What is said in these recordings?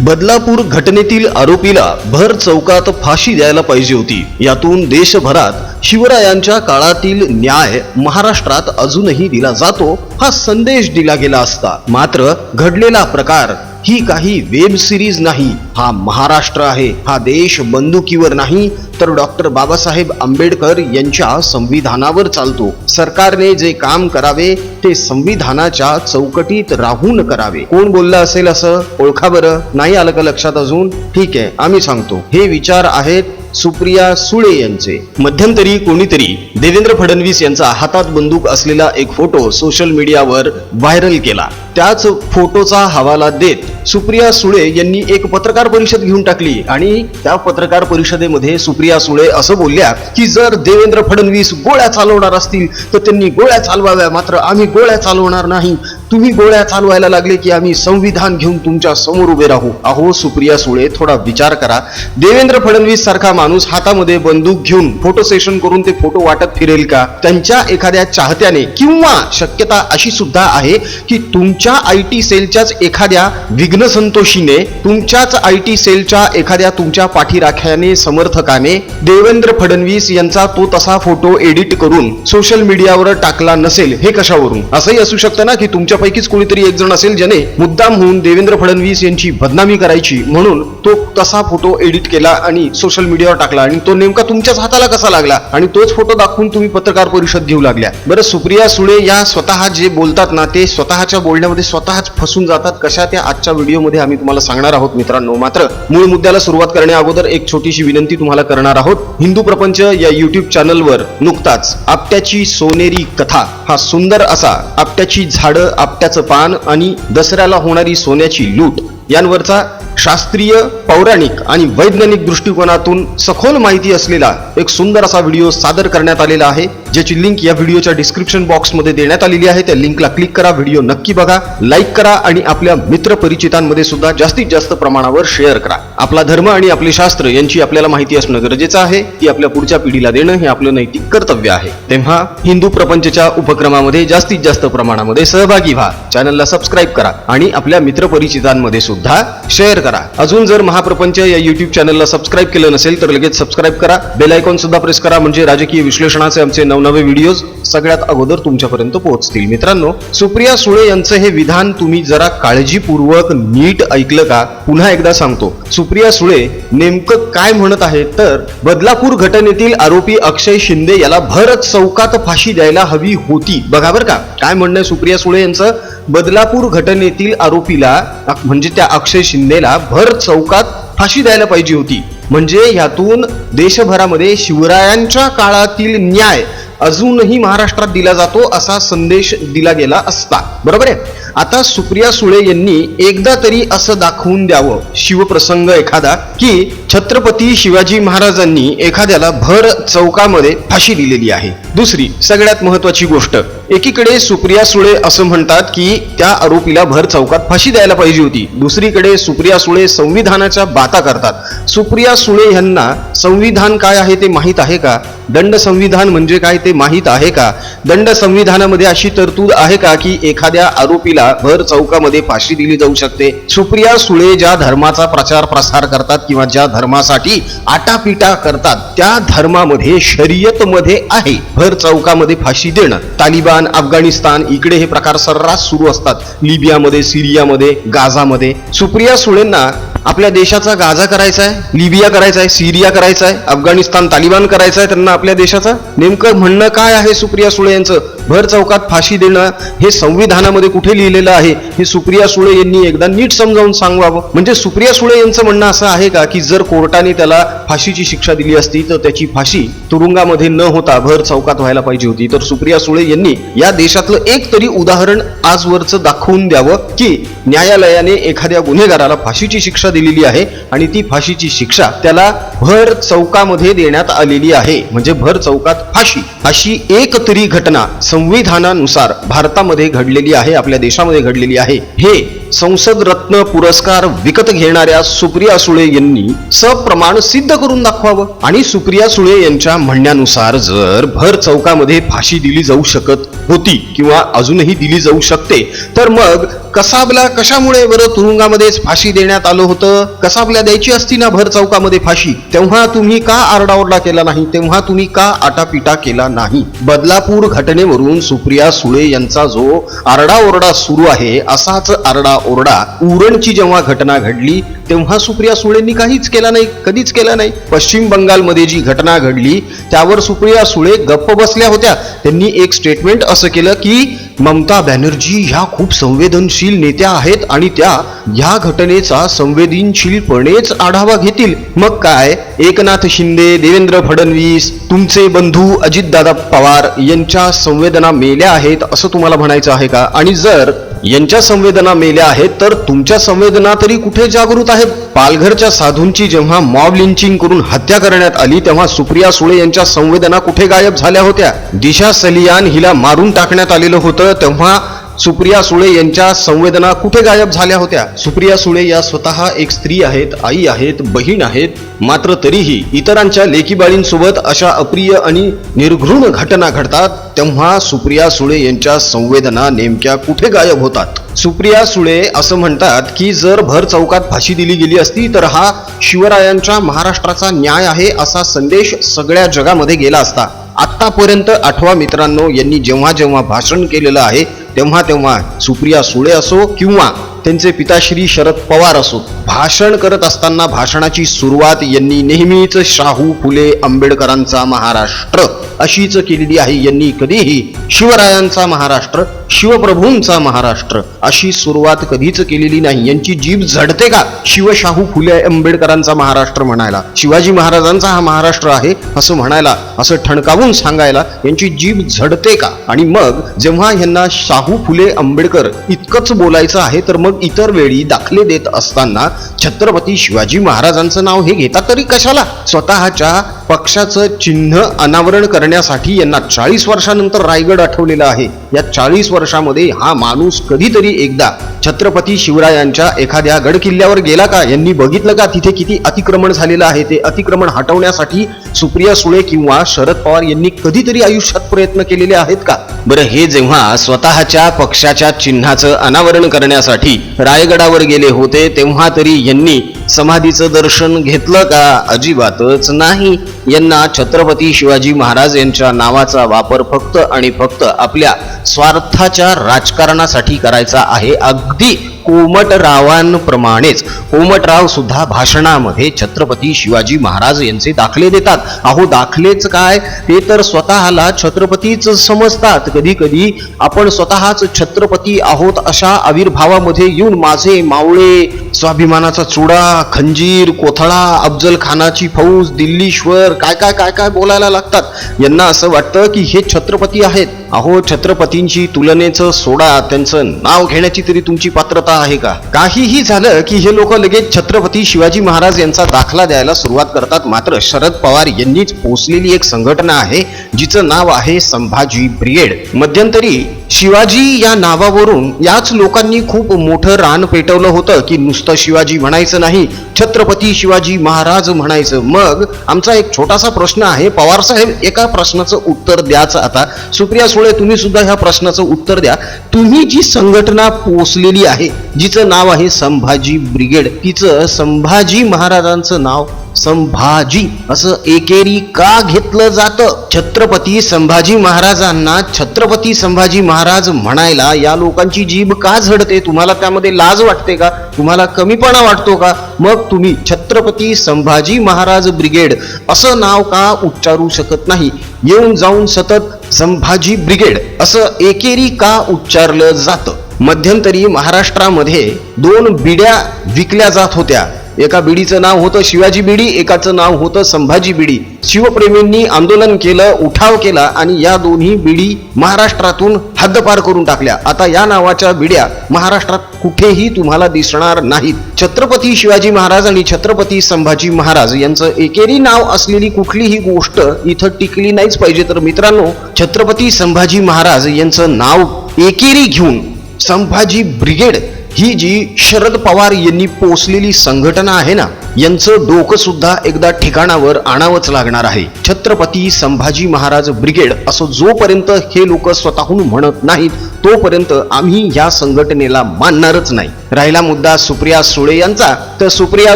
बदलापूर घटनेतील आरोपीला भर चौकात फाशी द्यायला पाहिजे होती. यातून देशभरात शिवरायांच्या काळातील न्याय महाराष्ट्रात अजूनही दिला जातो हा संदेश दिला गेला असता. मात्र घडलेला प्रकार ही काही वेब सिरीज नाही हा महाराष्ट्र आहे हा देश बंदुकीवर नाही तर डॉक्टर बाबासाहेब आंबेडकर यांच्या संविधानावर चालतो. सरकारने जे काम करावे ते संविधानाच्या चौकटीत राहून करावे. कोण बोललं असेल असं? ओळखा बरं. नाही आलं का लक्षात अजून? ठीक आहे आम्ही सांगतो. हे विचार आहेत सुप्रिया सुळे यांचे. मध्यंतरी कोणीतरी देवेंद्र फडणवीस यांचा हातात बंदूक असलेला एक फोटो सोशल मीडियावर व्हायरल केला. त्याच फोटोचा हवाला देत सुप्रिया सुळे यांनी एक पत्रकार परिषद घेऊन टाकली. आणि त्या पत्रकार परिषदेमध्ये सुप्रिया सुळे असं बोलल्या की जर देवेंद्र फडणवीस गोळ्या चालवणार असतील तर त्यांनी गोळ्या चालवाव्या. मात्र आम्ही गोळ्या चालवणार नाही. तुम्ही गोळ्या चालवायला लागले की आम्ही संविधान घेऊन तुमच्यासमोर उभे राहू. अहो सुप्रिया सुळे थोडा विचार करा. देवेंद्र फडणवीस सारखा माणूस हातामध्ये बंदूक घेऊन फोटो सेशन करून ते फोटो वाटत फिरेल का? त्यांच्या एखाद्या चाहत्याने किंवा शक्यता अशी सुद्धा आहे की तुमच्या आय टी सेलच्याच एखाद्या विघ्न संतोषीने तुमच्याच आय टी सेलच्या एखाद्या तुमच्या पाठीराख्याने समर्थकाने देवेंद्र फडणवीस यांचा तो तसा फोटो एडिट करून सोशल मीडियावर टाकला नसेल हे कशावरून? असंही असू शकतं ना की तुमच्या तुमच्यापैकीच कोणीतरी एक जण असेल ज्याने मुद्दाम होऊन देवेंद्र फडणवीस यांची बदनामी करायची म्हणून तो तसा फोटो एडिट केला आणि सोशल मीडियावर टाकला. आणि तो नेमका तुमच्याच हाताला कसा लागला? आणि तोच फोटो दाखवून तुम्ही पत्रकार परिषद घेऊ लागल्या. बरं सुप्रिया सुळे या स्वतः जे बोलतात ना ते स्वतःच्या बोलण्यामध्ये स्वतःच फसून जातात. कशा त्या आजच्या व्हिडिओमध्ये आम्ही तुम्हाला सांगणार आहोत मित्रांनो? मात्र मूळ मुद्द्याला सुरुवात करण्या अगोदर एक छोटीशी विनंती तुम्हाला करणार आहोत. हिंदू प्रपंच या युट्यूब चॅनलवर नुकताच आपट्याची सोनेरी कथा हा सुंदर असा आपट्याची झाडं आपट्याचं पान आणि दसऱ्याला होणारी सोन्याची लूट यांवरचा शास्त्रीय पौराणिक आणि वैज्ञानिक दृष्टिकोनातून सखोल माहिती असलेला एक सुंदर असा व्हिडिओ सादर करण्यात आलेला आहे. ज्याची लिंक या व्हिडिओच्या डिस्क्रिप्शन बॉक्समध्ये देण्यात आलेली आहे. त्या लिंकला क्लिक करा व्हिडिओ नक्की बघा लाईक करा आणि आपल्या मित्र परिचितांमध्ये सुद्धा जास्तीत जास्त प्रमाणावर शेअर करा. आपला धर्म आणि आपले शास्त्र यांची आपल्याला माहिती असणं गरजेचं आहे. ती आपल्या पुढच्या पिढीला देणं हे आपलं नैतिक कर्तव्य आहे. तेव्हा हिंदू प्रपंचच्या उपक्रमामध्ये जास्तीत जास्त प्रमाणामध्ये सहभागी व्हा. चॅनलला सबस्क्राईब करा आणि आपल्या मित्र परिचितांमध्ये सुद्धा शेअर करा. अजून जर महाप्रपंच या युट्यूब चॅनलला सबस्क्राईब केलं नसेल तर लगेच सबस्क्राईब करा. बेल आयकॉन सुद्धा प्रेस करा. म्हणजे राजकीय विश्लेषणाचे आमचे नवनवे व्हिडिओज सगळ्यात अगोदर तुमच्यापर्यंत पोहोचतील. मित्रांनो सुप्रिया सुळे यांचं हे विधान तुम्ही जरा काळजीपूर्वक नीट ऐकलं का? पुन्हा एकदा सांगतो. सुप्रिया सुळे नेमकं काय म्हणत आहेत तर बदलापूर घटनेतील आरोपी अक्षय शिंदे याला भरत चौकात फाशी द्यायला हवी होती. बघा बरं का? काय म्हणणं सुप्रिया सुळे यांचं? बदलापूर घटनेतील आरोपीला म्हणजे त्या अक्षय शिंदेला भर चौकात फाशी द्यायला पाहिजे होती. म्हणजे यातून देशभरामध्ये शिवरायांच्या काळातील न्याय अजूनही महाराष्ट्रात दिला जातो असा संदेश दिला गेला असता. बरोबर आहे? आता सुप्रिया सुळे यांनी एकदा तरी असं दाखवून द्यावं शिवप्रसंग एखादा की छत्रपती शिवाजी महाराजांनी एखाद्याला भर चौकामध्ये फाशी दिलेली आहे. दुसरी सगळ्यात महत्वाची गोष्ट एकीकडे सुप्रिया सुळे असं म्हणतात की त्या आरोपीला भर चौकात फाशी द्यायला पाहिजे होती. दुसरीकडे सुप्रिया सुळे संविधानाच्या बाता करतात. सुप्रिया सुळे यांना संविधान काय आहे ते माहीत आहे का? दंड संविधान म्हणजे काय ते माहीत आहे का? दंड संविधानामध्ये अशी तरतूद आहे का की एखाद्या आरोपीला भर चौकामध्ये फाशी दिली जाऊ शकते. सुप्रिया सुळे ज्या धर्माचा प्रचार प्रसार करतात किंवा ज्या धर्मासाठी आटापिटा करतात त्या धर्मामध्ये शर्यत मध्ये आहे. भर चौकामध्ये फाशी देणं. तालिबान अफगाणिस्तान इकडे हे प्रकार सर्रास सुरू असतात. लिबियामध्ये सिरियामध्ये गाझामध्ये. सुप्रिया सुळेंना आपल्या देशाचा गाझा करायचा आहे लिबिया करायचा आहे सिरिया करायचा आहे अफगाणिस्तान तालिबान करायचा आहे त्यांना आपल्या देशाचा? नेमकं म्हणणं काय आहे सुप्रिया सुळे यांचं? भर चौकात फाशी देणं हे संविधानामध्ये कुठे लिहिलेलं आहे? हे सुप्रिया सुळे यांनी एकदा नीट समजावून सांगवावं म्हणजे सुप्रिया सुळे यांचं म्हणणं असं आहे का की जर कोर्टाने त्याला फाशीची शिक्षा दिली असती तर त्याची फाशी तुरुंगामध्ये न होता भर चौकात व्हायला पाहिजे होती. तर सुप्रिया सुळे यांनी या देशातलं एक तरी उदाहरण आजवरचं दाखवून द्यावं की न्यायालयाने एखाद्या गुन्हेगाराला फाशीची शिक्षा दिलेली आहे आणि ती फाशीची शिक्षा त्याला भर चौकामध्ये देण्यात आलेली आहे. म्हणजे भर चौकात फाशी. अशी एक तरी घटना संविधानानुसार भारतामध्ये घडलेली आहे आपल्या देशामध्ये घडलेली आहे. हे संसद रत्न पुरस्कार विकत घेणाऱ्या सुप्रिया सुळे यांनी सप्रमाण सिद्ध करून दाखवावं. आणि सुप्रिया सुळे यांच्या म्हणण्यानुसार जर भर चौकामध्ये फाशी दिली जाऊ शकत होती किंवा अजूनही दिली जाऊ शकते तर मग कसाबला कशामुळे बरं तुरुंगामध्येच फाशी देण्यात आलं होतं? कसाबला द्यायची असती ना भर चौकामध्ये फाशी? तेव्हा तुम्ही का आरडाओरडा केला नाही? तेव्हा तुम्ही का आटापिटा केला नाही? बदलापूर घटनेवरून सुप्रिया सुळे यांचा जो आरडाओरडा सुरू आहे असाच आरडा ओरडा उरणची जेव्हा घटना घडली तेव्हा सुप्रिया सुळेंनी काहीच केला नाही कधीच केला नाही. पश्चिम बंगालमध्ये जी घटना घडली त्यावर सुप्रिया सुळे गप्प बसल्या होत्या. त्यांनी एक स्टेटमेंट असं केलं की ममता बॅनर्जी ह्या खूप संवेदनशील नेत्या आहेत आणि त्या ह्या घटनेचा संवेदनशीलपणेच आढावा घेतील. मग काय? एकनाथ शिंदे देवेंद्र फडणवीस तुमचे बंधू अजितदादा पवार यांच्या संवेदना मेल्या आहेत असं तुम्हाला म्हणायचं आहे का? आणि जर यांच्या संवेदना मेल्या आहेत तर तुमच्या संवेदना तरी कुठे जागृत आहेत? पालघरच्या साधूंची जेव्हा मॉब लिंचिंग करून हत्या करण्यात आली तेव्हा सुप्रिया सुळे यांच्या संवेदना कुठे गायब झाल्या होत्या? दिशा सलियान हिला मारून टाकण्यात आलेलं होतं तेव्हा सुप्रिया सुळे यांच्या संवेदना कुठे गायब झाल्या होत्या? सुप्रिया सुळे या स्वतः एक स्त्री आहेत आई आहेत बहीण आहेत मात्र तरीही इतरांच्या लेकीबाळींसोबत अशा अप्रिय आणि निर्घृण घटना घडतात तेव्हा सुप्रिया सुळे यांच्या संवेदना नेमक्या कुठे गायब होतात? सुप्रिया सुळे असं म्हणतात की जर भर चौकात फाशी दिली गेली असती तर हा शिवरायांच्या महाराष्ट्राचा न्याय आहे असा संदेश सगळ्या जगामध्ये गेला असता. आत्तापर्यंत आठवा मित्रांनो यांनी जेव्हा जेव्हा भाषण केलेलं आहे तेव्हा तेव्हा सुप्रिया सुळे असो किंवा त्यांचे पिताश्री शरद पवार असो भाषण करत असताना भाषणाची सुरुवात यांनी नेहमीच शाहू फुले आंबेडकरांचा महाराष्ट्र अशीच केलेली आहे. यांनी कधीही शिवरायांचा महाराष्ट्र शिवप्रभूंचा महाराष्ट्र अशी सुरुवात कधीच केलेली नाही. यांची जीभ झडते का? शिवशाहू फुले आंबेडकरांचा महाराष्ट्र म्हणायला. शिवाजी महाराजांचा हा महाराष्ट्र आहे असं म्हणायला असं ठणकावून सांगायला यांची जीभ झडते का? आणि मग जेव्हा यांना शाहू फुले आंबेडकर इतकंच बोलायचं आहे तर मग इतर वेळी दाखले देत असताना छत्रपती शिवाजी महाराजांचं नाव हे घेतात तरी कशाला? स्वतःच्या पक्षाचं चिन्ह अनावरण करण्यासाठी यांना चाळीस वर्षानंतर रायगड आठवलेला आहे. या चाळीस वर्षामध्ये हा माणूस कधीतरी एकदा छत्रपती शिवरायांच्या एखाद्या गडकिल्ल्यावर गेला का? यांनी बघितलं का? तिथे किती अतिक्रमण झालेलं आहे? ते अतिक्रमण हटवण्यासाठी सुप्रिया सुळे किंवा शरद पवार यांनी कधीतरी आयुष्यात प्रयत्न केलेले आहेत का? बरं हे जेव्हा स्वतःच्या पक्षाच्या चिन्हाचं अनावरण करण्यासाठी रायगडावर गेले होते तेव्हा तरी यांनी समाधीचं दर्शन घेतलं का? अजिबातच नाही. यांना छत्रपती शिवाजी महाराज यांच्या नावाचा वापर फक्त आणि फक्त आपल्या स्वार्थाच्या राजकारणासाठी करायचा आहे. अगदी Mati कोमटरावांप्रमाणेच कोमटराव सुद्धा भाषणामध्ये छत्रपती शिवाजी महाराज यांचे दाखले देतात. अहो दाखलेच काय? ते तर स्वतःला छत्रपतीच समजतात. कधी कधी आपण स्वतःच छत्रपती आहोत अशा आविर्भावामध्ये येऊन माझे मावळे स्वाभिमानाचा चुडा खंजीर कोथळा अफजल खानाची फौज दिल्लीश्वर काय काय काय काय बोलायला लागतात? यांना असं वाटतं की हे छत्रपती आहेत. अहो छत्रपतींची तुलनेचं सोडा त्यांचं नाव घेण्याची तरी तुमची पात्रता आहे का? काहीही झालं की हे लोक लगेच छत्रपती शिवाजी महाराज यांचा दाखला द्यायला सुरुवात करतात. मात्र शरद पवार यांनीच पोचलेली एक संघटना आहे जिचं नाव आहे संभाजी ब्रिगेड. मध्यंतरी शिवाजी या नावावरून याच लोकांनी खूप मोठं रान पेटवलं होतं की नुसतं शिवाजी म्हणायचं नाही छत्रपती शिवाजी महाराज म्हणायचं. मग आमचा एक छोटासा प्रश्न आहे. पवार साहेब एका प्रश्नाचं उत्तर द्याचं आता. सुप्रिया सुळे तुम्ही सुद्धा ह्या प्रश्नाचं उत्तर द्या. तुम्ही जी संघटना पोचलेली आहे जिचं नाव आहे संभाजी ब्रिगेड तिचं संभाजी महाराजांचं नाव संभाजी असं एकेरी का घेतलं जातं? छत्रपती संभाजी महाराजांना छत्रपती संभाजी महाराज म्हणायला या लोकांची जीभ का झडते? तुम्हाला त्यामध्ये लाज वाटते का? तुम्हाला कमीपणा वाटतो का? मग तुम्ही छत्रपती संभाजी महाराज ब्रिगेड असं नाव का उच्चारू शकत नाही? येऊन जाऊन सतत संभाजी ब्रिगेड असं एकेरी का उच्चारलं जातं? मध्यंतरी महाराष्ट्रामध्ये दोन बिड्या विकल्या जात होत्या. एका बिडीचं नाव होतं शिवाजी बिडी एकाचं नाव होतं संभाजी बिडी. शिवप्रेमींनी आंदोलन केलं उठाव केला आणि या दोन्ही बिडी महाराष्ट्रातून हद्दपार करून टाकल्या. आता या नावाच्या बिड्या महाराष्ट्रात कुठेही तुम्हाला दिसणार नाहीत. छत्रपती शिवाजी महाराज आणि छत्रपती संभाजी महाराज यांचं एकेरी नाव असलेली कुठलीही गोष्ट इथं टिकली नाहीच पाहिजे. तर मित्रांनो छत्रपती संभाजी महाराज यांचं नाव एकेरी घेऊन संभाजी ब्रिगेड ही जी शरद पवार यांनी पोचलेली संघटना आहे ना यांचं डोकं सुद्धा एकदा ठिकाणावर आणावंच लागणार आहे. छत्रपती संभाजी महाराज ब्रिगेड असं जोपर्यंत हे लोक स्वतःहून म्हणत नाहीत तोपर्यंत आम्ही या संघटनेला मानणारच नाही. राहिला मुद्दा सुप्रिया सुळे यांचा. तर सुप्रिया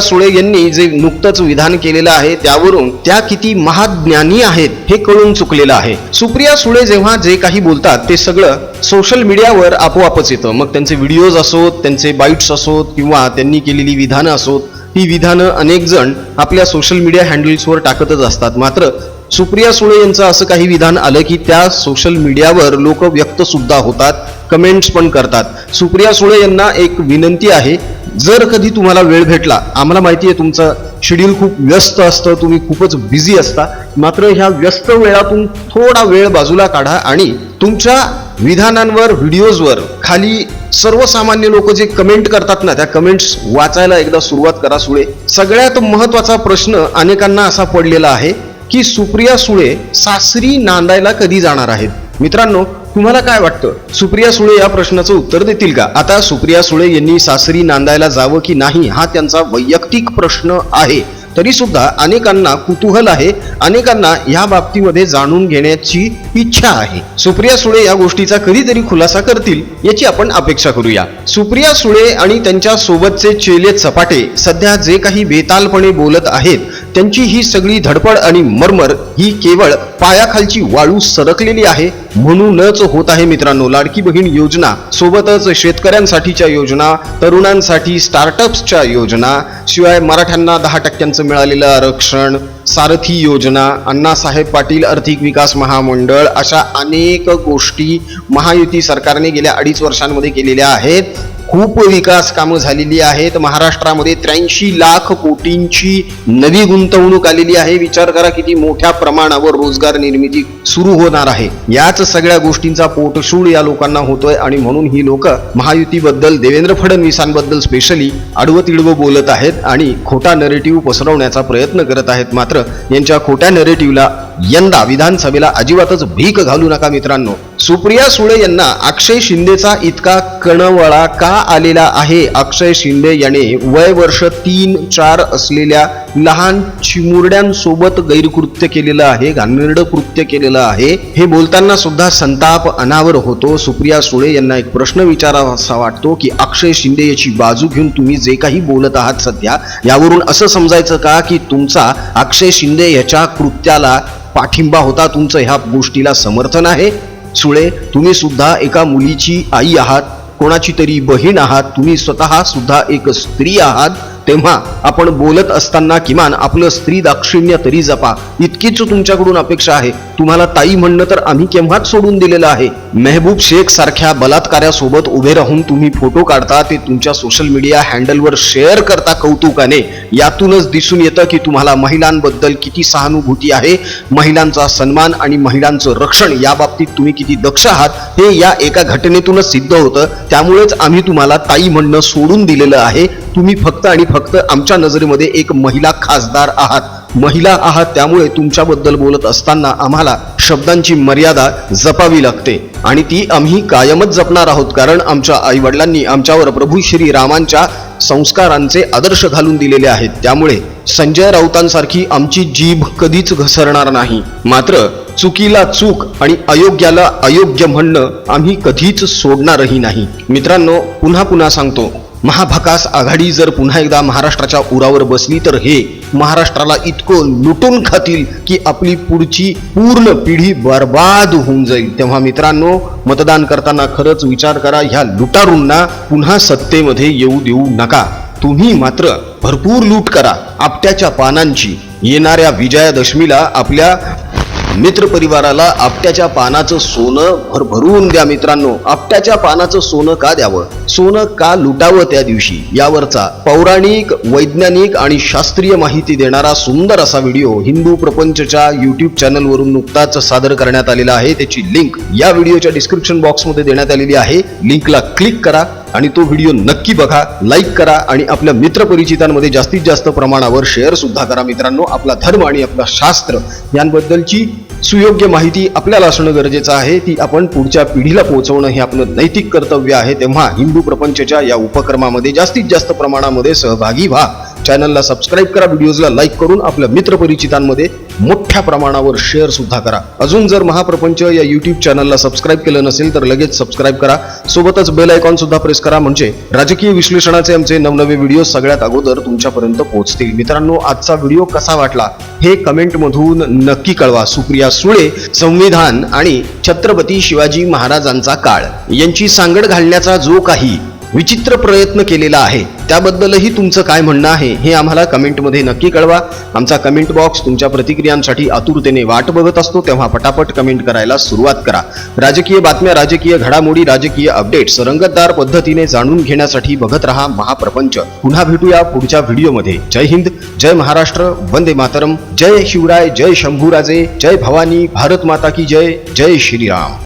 सुळे यांनी जे नुकतंच विधान केलेलं आहे त्यावरून त्या किती महाज्ञानी आहेत हे कळून चुकलेलं आहे. सुप्रिया सुळे जेव्हा जे काही बोलतात ते सगळं सोशल मीडियावर आपोआपच येतं. मग त्यांचे व्हिडिओज असोत त्यांचे बाईट्स असोत किंवा त्यांनी केलेली विधानं असोत ही विधानं अनेक जण आपल्या सोशल मीडिया हँडल्सवर टाकतच असतात. मात्र सुप्रिया सुळे यांचं असं काही विधान आलं की त्या सोशल मीडियावर लोक व्यक्त सुद्धा होतात कमेंट्स पण करतात. सुप्रिया सुळे यांना एक विनंती आहे जर कधी तुम्हाला वेळ भेटला आम्हाला माहिती आहे तुमचं शेड्यूल खूप व्यस्त असतं तुम्ही खूपच बिझी असता मात्र ह्या व्यस्त वेळातून थोडा वेळ बाजूला काढा आणि तुमच्या विधानांवर व्हिडिओजवर खाली सर्वसामान्य लोक जे कमेंट करतात ना त्या कमेंट्स वाचायला एकदा सुरुवात करा सुळे. सगळ्यात महत्त्वाचा प्रश्न अनेकांना असा पडलेला आहे की सुप्रिया सुळे सासरी नांदायला कधी जाणार आहेत? मित्रांनो तुम्हाला काय वाटतं? सुप्रिया सुळे या प्रश्नाचं उत्तर देतील का? आता सुप्रिया सुळे यांनी सासरी नांदायला जावं की नाही हा त्यांचा वैयक्तिक प्रश्न आहे. तरी सुद्धा अनेकांना कुतूहल आहे. अनेकांना या बाबतीमध्ये जाणून घेण्याची इच्छा आहे. सुप्रिया सुळे या गोष्टीचा कधीतरी खुलासा करतील याची आपण अपेक्षा करूया. सुप्रिया सुळे आणि त्यांच्या सोबतचे चेले चपाटे सध्या जे काही बेतालपणे बोलत आहेत त्यांची ही सगळी धडपड आणि मरमर ही केवळ पायाखालची वाळू सरकलेली आहे म्हणूनच होत आहे मित्रांनो. लाडकी बहीण योजना सोबतच शेतकऱ्यांसाठीच्या योजना तरुणांसाठी स्टार्टअप्सच्या योजना शिवाय मराठ्यांना दहा टक्क्यांचं मिळालेलं आरक्षण सारथी योजना अण्णासाहेब पाटील आर्थिक विकास महामंडळ अशा अनेक गोष्टी महायुती सरकारने गेल्या अडीच वर्षांमध्ये केलेल्या आहेत. खूप विकास कामं झालेली आहेत. महाराष्ट्रामध्ये त्र्याऐंशी लाख कोटींची नवी गुंतवणूक आलेली आहे. विचार करा किती मोठ्या प्रमाणावर रोजगार निर्मिती सुरू होणार आहे. याच सगळ्या गोष्टींचा पोटशूळ या लोकांना होतोय आणि म्हणून ही लोक महायुतीबद्दल देवेंद्र फडणवीसांबद्दल स्पेशली आडवं तिडवं बोलत आहेत आणि खोटा नरेटिव्ह पसरवण्याचा प्रयत्न करत आहेत. मात्र यांच्या खोट्या नरेटिव्हला यंदा विधानसभेला अजिबातच भीक घालू नका मित्रांनो. सुप्रिया सुळे यांना अक्षय शिंदेचा इतका कणवळा का आलेला आहे? अक्षय शिंदे याने वय वर्ष तीन चार असलेल्या लहान चिमुरड्यांसोबत गैरकृत्य केलेलं आहे घाणेरडं कृत्य केलेलं आहे. हे बोलताना सुद्धा संताप अनावर होतो. सुप्रिया सुळे यांना एक प्रश्न विचारावासा वाटतो की अक्षय शिंदे याची बाजू घेऊन तुम्ही जे काही बोलत आहात सध्या यावरून असं समजायचं का की तुमचा अक्षय शिंदे याच्या कृत्याला पाठिंबा होता? तुमचं ह्या गोष्टीला समर्थन आहे? सुळे तुम्ही सुद्धा एका मुलीची आई आहात. कोणाची तरी बहीण आहात तुम्ही स्वतः सुद्धा एक स्त्री आहात तेव्हा आपण बोलत असताना किमान आपलं स्त्री दाक्षिण्य तरी जपा. इतकीच तुमच्याकडून अपेक्षा आहे. तुम्हाला ताई म्हणणं तर आम्ही केव्हाच सोडून दिलेलं आहे. मेहबूब शेख सारख्या बलात्कार्यासोबत उभे राहून तुम्ही फोटो काढता ते तुमच्या सोशल मीडिया हँडलवर शेअर करता कौतुकाने. यातूनच दिसून येतं की तुम्हाला महिलांबद्दल किती सहानुभूती आहे. महिलांचा सन्मान आणि महिलांचं रक्षण या बाबतीत तुम्ही किती दक्ष आहात हे या एका घटनेतूनच सिद्ध होतं. त्यामुळेच आम्ही तुम्हाला ताई म्हणणं सोडून दिलेलं आहे. तुम्ही फक्त आणि फक्त आमच्या नजरेमध्ये एक महिला खासदार आहात. महिला आहात त्यामुळे तुमच्याबद्दल बोलत असताना आम्हाला शब्दांची मर्यादा जपावी लागते. आणि ती आम्ही कायमच जपणार आहोत कारण आमच्या आईवडिलांनी आमच्यावर प्रभू श्री रामांच्या संस्कारांचे आदर्श घालून दिलेले आहेत. त्यामुळे संजय राऊतांसारखी आमची जीभ कधीच घसरणार नाही. मात्र चुकीला चूक आणि अयोग्याला अयोग्य म्हणणं आम्ही कधीच सोडणारही नाही. मित्रांनो पुन्हा पुन्हा सांगतो. महाभकास आघाडी जर पुन्हा एकदा महाराष्ट्राच्या उरावर बसली तर हे महाराष्ट्राला इतकं लुटून खातील की आपली पुढची पूर्ण पिढी बर्बाद होऊन जाईल. तेव्हा मित्रांनो मतदान करताना खरंच विचार करा ह्या लुटारूंना पुन्हा सत्तेमध्ये येऊ देऊ नका. तुम्ही मात्र भरपूर लूट करा आपट्याच्या पानांची. येणाऱ्या विजयादशमीला आपल्या मित्र परिवाराला आपट्याच्या पानाचं सोनं भरभरून द्या मित्रांनो. आपट्याच्या पानाचं सोनं का द्यावं? सोनं का लुटावं त्या दिवशी? यावरचा पौराणिक वैज्ञानिक आणि शास्त्रीय माहिती देणारा सुंदर असा व्हिडिओ हिंदू प्रपंचच्या युट्यूब चॅनलवरून नुकताच सादर करण्यात आलेला आहे. त्याची लिंक या व्हिडिओच्या डिस्क्रिप्शन बॉक्समध्ये देण्यात आलेली आहे. लिंकला क्लिक करा आणि तो व्हिडिओ नक्की बघा लाईक करा आणि आपल्या मित्रपरिचितांमध्ये जास्तीत जास्त प्रमाणावर शेअर सुद्धा करा मित्रांनो. आपला धर्म आणि आपला शास्त्र यांबद्दलची सुयोग्य माहिती आपल्याला असणं गरजेचं आहे. ती आपण पुढच्या पिढीला पोहोचवणं हे आपलं नैतिक कर्तव्य आहे. तेव्हा हिंदू प्रपंचच्या या उपक्रमामध्ये जास्तीत जास्त प्रमाणामध्ये सहभागी व्हा. चॅनलला सबस्क्राईब करा. व्हिडिओजला लाईक करून आपल्या मित्रपरिचितांमध्ये मोठ्या प्रमाणावर शेअर सुद्धा करा. अजून जर महाप्रपंच या युट्यूब चॅनलला सबस्क्राईब केलं नसेल तर लगेच सबस्क्राईब करा. सोबतच बेल आयकॉन सुद्धा प्रेस करा. म्हणजे राजकीय विश्लेषणाचे आमचे नवनवे व्हिडिओ सगळ्यात अगोदर तुमच्यापर्यंत पोहोचतील. मित्रांनो आजचा व्हिडिओ कसा वाटला? हे कमेंटमधून नक्की कळवा. सुप्रिया सुळे संविधान आणि छत्रपती शिवाजी महाराजांचा काळ. यांची सांगड घालण्याचा जो काही विचित्र प्रयत्न केलेला आहे. त्याबद्दलही तुमचं काय म्हणणं आहे हे आम्हाला कमेंटमध्ये नक्की कळवा. आमचा कमेंट बॉक्स तुमच्या प्रतिक्रियांसाठी आतुरतेने वाट बघत असतो तेव्हा पटापट कमेंट करायला सुरुवात करा. राजकीय बातम्या राजकीय घडामोडी राजकीय अपडेट्स रंगतदार पद्धतीने जाणून घेण्यासाठी बघत रहा महाप्रपंच. पुन्हा भेटूया पुढच्या व्हिडिओमध्ये. जय हिंद जय महाराष्ट्र वंदे मातरम. जय शिवराय जय शंभूराजे जय भवानी भारत माता की जय जय श्रीराम.